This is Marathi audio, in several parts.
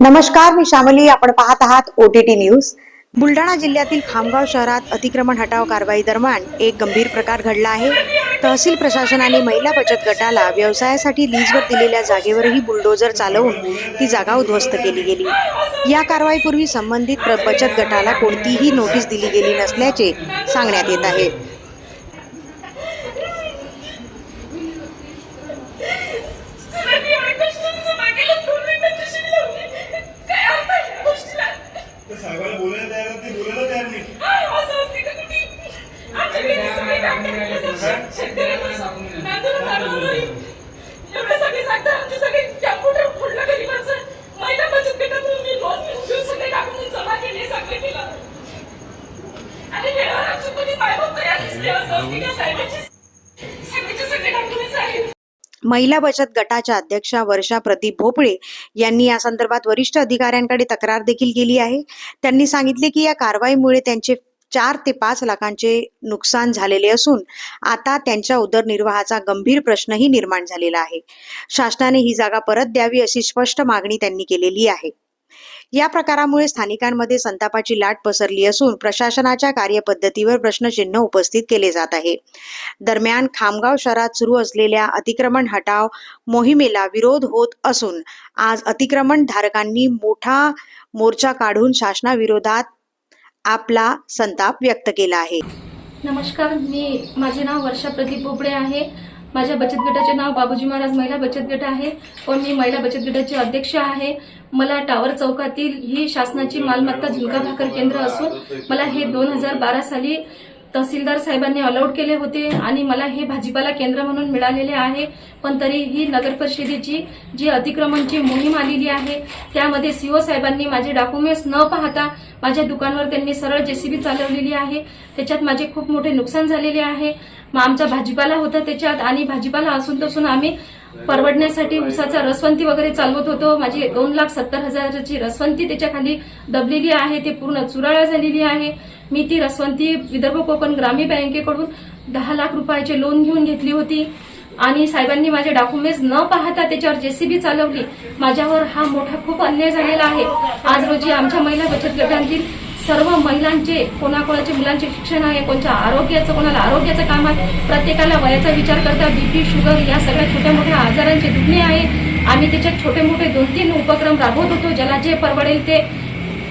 नमस्कार मी श्यामली आपण पाहत आहात ओटीटी न्यूज बुलढाणा जिल्ह्यातील खामगाव शहरात अतिक्रमण हटाव कारवाई दरम्यान एक गंभीर प्रकार घडला आहे. तहसील प्रशासनाने महिला बचत गटाला व्यवसायासाठी लीजवर दिलेल्या जागेवरही बुलडोजर चालवून ती जागा उद्ध्वस्त केली गेली. या कारवाईपूर्वी संबंधित प्र- बचत गटाला कोणतीही नोटीस दिली गेली नसल्याचे सांगण्यात येत आहे. महिला बचत गटाच्या अध्यक्षा वर्षा प्रदीप भोपळे यांनी या संदर्भात वरिष्ठ अधिकाऱ्यांकडे तक्रार देखील केली आहे. त्यांनी सांगितले की या कारवाईमुळे त्यांचे चार ते पाच लाखांचे नुकसान झालेले असून आता त्यांच्या उदरनिर्वाहाचा गंभीर प्रश्नही निर्माण झालेला आहे. शासनाने ही जागा परत द्यावी अशी स्पष्ट मागणी त्यांनी केलेली आहे. या प्रकारामुळे स्थानिकांमध्ये संतापाची लाट पसरली असून प्रशासनाच्या कार्यपद्धतीवर प्रश्नचिन्ह उपस्थित केले जात आहे. दरम्यान खामगाव शहरात सुरू असलेल्या अतिक्रमण हटाव मोहिमेला विरोध होत असून आज अतिक्रमण धारकांनी मोठा मोर्चा काढून शासनाविरोधात आपला संताप व्यक्त केला आहे. नमस्कार मी माझे नाव वर्षा प्रदीप बोबडे आहे. माझ्या बचत गटाचे नाव बाबूजी महाराज महिला बचत गट आहे. पण मी महिला बचत गटाचे अध्यक्ष आहे. मला टावर चौकातील ही शासनाची मालमत्ता झुलका भाकर केंद्र असून मला हे दोन हजार बारा साली तहसीलदार साहेबांनी अलाउड केले होते आणि मला हे भाजीपाला केंद्र म्हणून मिळालेले आहे. पण तरीही नगर परिषदेची जी अतिक्रमणची मोहीम आलेली आहे त्यामध्ये सीओ साहेबांनी माझे डॉक्युमेंट्स न पाहता माझ्या दुकानावर त्यांनी सरळ जेसीबी चालवलेली आहे. त्याच्यात माझे खूप मोठे नुकसान झालेले आहे. मग आमचा भाजीपाला होता त्याच्यात आणि भाजीपाला असून तसून आम्ही परवडण्यासाठी उसाचा रसवंती वगैरे चालवत होतो. माझी दोन लाख सत्तर हजाराची रसवंती त्याच्याखाली दबलेली आहे. ते पूर्ण चुराळा झालेली आहे. मी ती रसवंती विदर्भ कोकण ग्रामीण बँकेकडून दहा लाख रुपयाचे लोन घेऊन घेतली होती. आणि साहेबांनी माझे डॉक्युमेंट्स न पाहता त्याच्यावर जेसीबी चालवली. माझ्यावर हा मोठा खूप अन्याय झालेला आहे. आज रोजी आमच्या महिला बचत गटांतील सर्व महिलांचे कोणाकोणाचे मुलांचे शिक्षण आहे कोणत्या आरोग्याचं कोणाला आरोग्याचं काम आहे प्रत्येकाला वयाचा विचार करता बीपी शुगर या सगळ्या छोट्या मोठ्या आजारांचे दुखणे आहे. आम्ही त्याच्यात छोटे मोठे दोन तीन उपक्रम राबवत होतो ज्याला जे परवडेल ते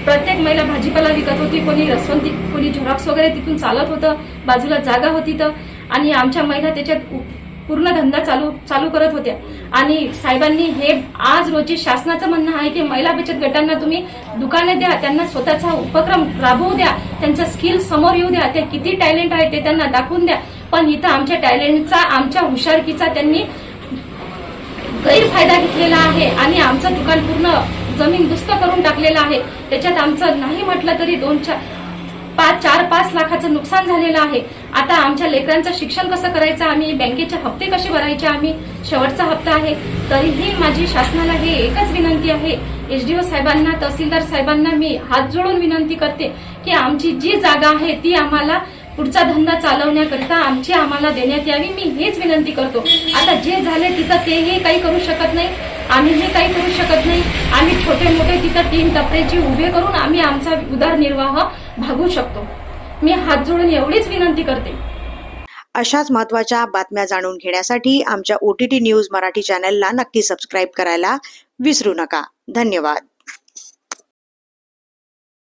प्रत्येक महिला भाजीपाला विकत होती कोणी रसवंती कोणी झुराक्स वगैरे तिथून चालत होतं बाजूला जागा होती तर. आणि आमच्या महिला त्याच्यात उ- पूर्ण धंदा चालू चालू करत होत्या. आणि साहेबांनी हे आज रोजी शासनाचं म्हणणं आहे की महिला बचत गटांना तुम्ही दुकाने द्या त्यांना स्वतःचा उपक्रम राबवू द्या त्यांचं स्किल समोर येऊ द्या ते किती टॅलेंट आहे ते त्यांना दाखवून द्या. पण इथं आमच्या टॅलेंटचा आमच्या हुशारकीचा त्यांनी गैरफायदा घेतलेला आहे आणि आमचं दुकान पूर्ण जमीन दुस्त करून टाकलेलं आहे. त्याच्यात आमचं नाही म्हटलं तरी दोन चार पाच चार पाच लाखाचं नुकसान झालेलं आहे. आता आमच्या लेकरांचं शिक्षण कसं करायचं? आम्ही बँकेचे हप्ते कसे भरायचे? आम्ही शेवटचा हप्ता आहे. तरीही माझी शासनाला हे एकच विनंती आहे. एसडीओ साहेबांना तहसीलदार साहेबांना मी हात जोडून विनंती करते की आमची जी जागा आहे ती आम्हाला पुढचा धंदा चालवण्याकरिता आमची आम्हाला देण्यात यावी. मी हेच विनंती करतो. आता जे झाले तिथं तेही काही करू शकत नाही. आम्ही हे काही करू शकत नाही. आम्ही छोटे मोठे तिथं तीन टपऱ्याची उभे करून आम्ही आमचा उदरनिर्वाह भागू शकतो. मी हात जोडून एवढीच विनंती करते. अशाच महत्त्वाच्या बातम्या जाणून घेण्यासाठी आमच्या O T T news Marathi चॅनलला नक्की सबस्क्राईब करायला विसरू नका. धन्यवाद.